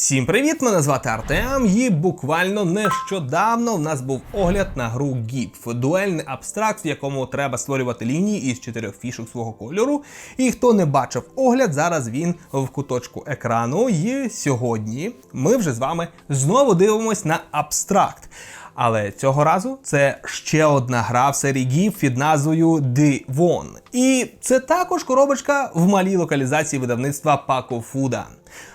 Всім привіт! Мене звати Артем. І буквально нещодавно в нас був огляд на гру ГІПФ. дуельний абстракт, в якому треба створювати лінії із чотирьох фішок свого кольору. І хто не бачив огляд, зараз він в куточку екрану. І сьогодні ми вже з вами знову дивимось на абстракт. Але цього разу це ще одна гра в серії GIF під назвою Дивон. І це також коробочка в малій локалізації видавництва Пако Фуда.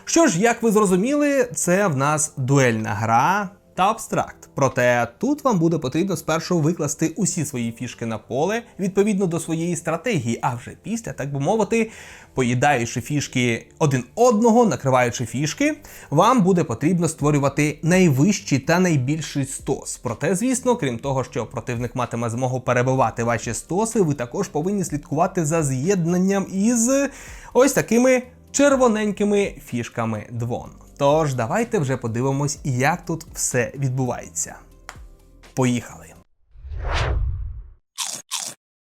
Що ж, як ви зрозуміли, це в нас дуельна гра та абстракт. Проте тут вам буде потрібно спершу викласти усі свої фішки на поле відповідно до своєї стратегії, а вже після, так би мовити, поїдаючи фішки один одного, накриваючи фішки, вам буде потрібно створювати найвищий та найбільший стос. Проте, звісно, крім того, що противник матиме змогу перебивати ваші стоси, ви також повинні слідкувати за з'єднанням із ось такими червоненькими фішками двон. Тож давайте вже подивимось, як тут все відбувається. Поїхали!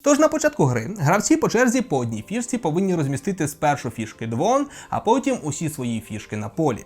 Тож на початку гри гравці по черзі по одній фішці повинні розмістити спершу фішки двон, а потім усі свої фішки на полі.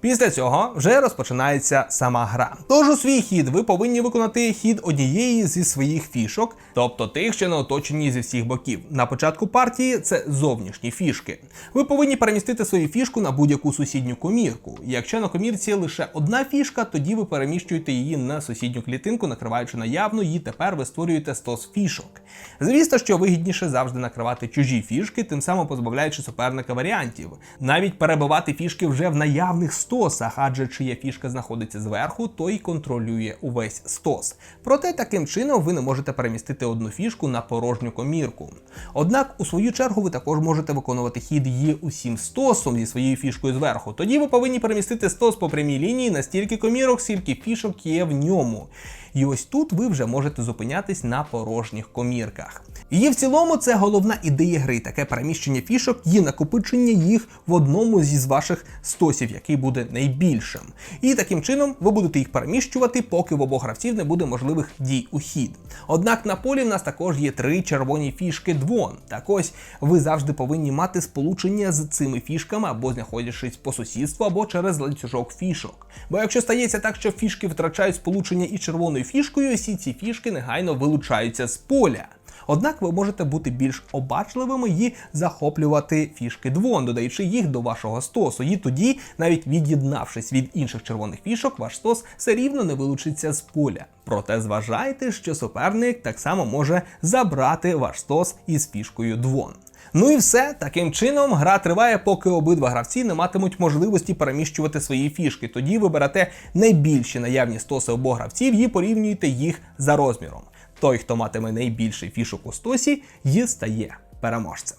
Після цього вже розпочинається сама гра. Тож у свій хід ви повинні виконати хід однієї зі своїх фішок, тобто тих, що не оточені зі всіх боків. На початку партії це зовнішні фішки. Ви повинні перемістити свою фішку на будь-яку сусідню комірку. Якщо на комірці лише одна фішка, тоді ви переміщуєте її на сусідню клітинку, накриваючи наявну, і тепер ви створюєте стос фішок. Звісно, що вигідніше завжди накривати чужі фішки, тим самим позбавляючи суперника варіантів. Навіть перебивати фішки вже в наявних стосах, адже чия фішка знаходиться зверху, той контролює увесь стос. Проте таким чином ви не можете перемістити одну фішку на порожню комірку. Однак, у свою чергу, ви також можете виконувати хід Є усім стосом зі своєю фішкою зверху. Тоді ви повинні перемістити стос по прямій лінії на стільки комірок, скільки фішок є в ньому. І ось тут ви вже можете зупинятись на порожніх комірках. І в цілому це головна ідея гри, таке переміщення фішок і накопичення їх в одному зі ваших стосів, який буде найбільшим. І таким чином ви будете їх переміщувати, поки в обох гравців не буде можливих дій у хід. Однак на полі в нас також є три червоні фішки двон. Так ось ви завжди повинні мати сполучення з цими фішками або знаходячись по сусідству, або через ланцюжок фішок. Бо якщо стається так, що фішки втрачають сполучення із червоною фішкою, всі ці фішки негайно вилучаються з поля. Однак ви можете бути більш обачливими і захоплювати фішки двон, додаючи їх до вашого стосу. І тоді, навіть від'єднавшись від інших червоних фішок, ваш стос все рівно не вилучиться з поля. Проте зважайте, що суперник так само може забрати ваш стос із фішкою двон. Ну і все таким чином гра триває, поки обидва гравці не матимуть можливості переміщувати свої фішки. Тоді ви берете найбільші наявні стоси обох гравців і порівнюєте їх за розміром. Той, хто матиме найбільший фішок у стосі, і стає переможцем.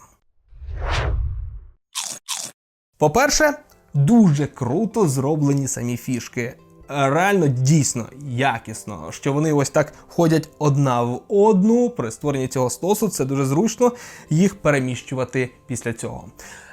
По-перше, дуже круто зроблені самі фішки. Реально дійсно якісно, що вони ось так ходять одна в одну при створенні цього стосу. Це дуже зручно їх переміщувати після цього.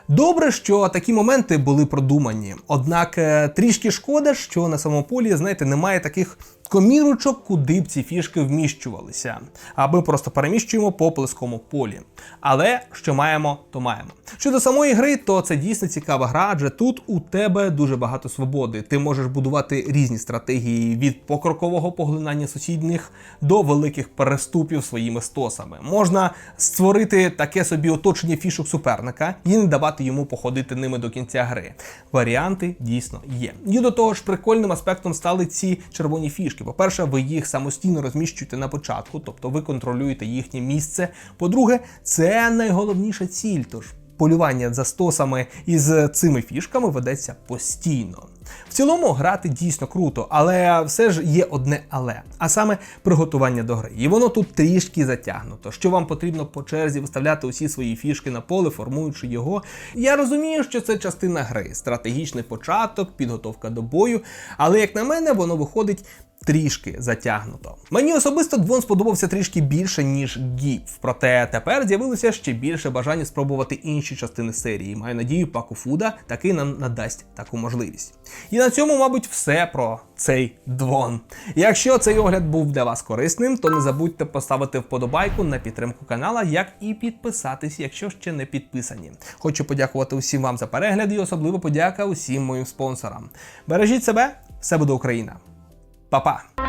Добре, що такі моменти були продумані. Однак е, трішки шкода, що на самому полі, знаєте, немає таких комірочок, куди б ці фішки вміщувалися, а ми просто переміщуємо по плескому полі. Але що маємо, то маємо. Щодо самої гри, то це дійсно цікава гра, адже тут у тебе дуже багато свободи. Ти можеш будувати різні стратегії від покрокового поглинання сусідніх до великих переступів своїми стосами. Можна створити таке собі оточення фішок суперника і не давати йому походити ними до кінця гри. Варіанти дійсно є. І до того ж, прикольним аспектом стали ці червоні фішки. По-перше, ви їх самостійно розміщуєте на початку, тобто ви контролюєте їхнє місце. По-друге, це найголовніша ціль. Тож полювання за стосами із цими фішками ведеться постійно. В цілому грати дійсно круто, але все ж є одне але, а саме приготування до гри. І воно тут трішки затягнуто. Що вам потрібно по черзі виставляти усі свої фішки на поле, формуючи його. Я розумію, що це частина гри, стратегічний початок, підготовка до бою, але як на мене, воно виходить трішки затягнуто. Мені особисто двон сподобався трішки більше, ніж гіпф. Проте тепер з'явилося ще більше бажання спробувати інші частини серії. Маю надію, Паку Фуда таки нам надасть таку можливість. І на цьому, мабуть, все про цей двон. Якщо цей огляд був для вас корисним, то не забудьте поставити вподобайку на підтримку канала, як і підписатись, якщо ще не підписані. Хочу подякувати усім вам за перегляд і особливо подяка усім моїм спонсорам. Бережіть себе, все буде Україна. Па-па!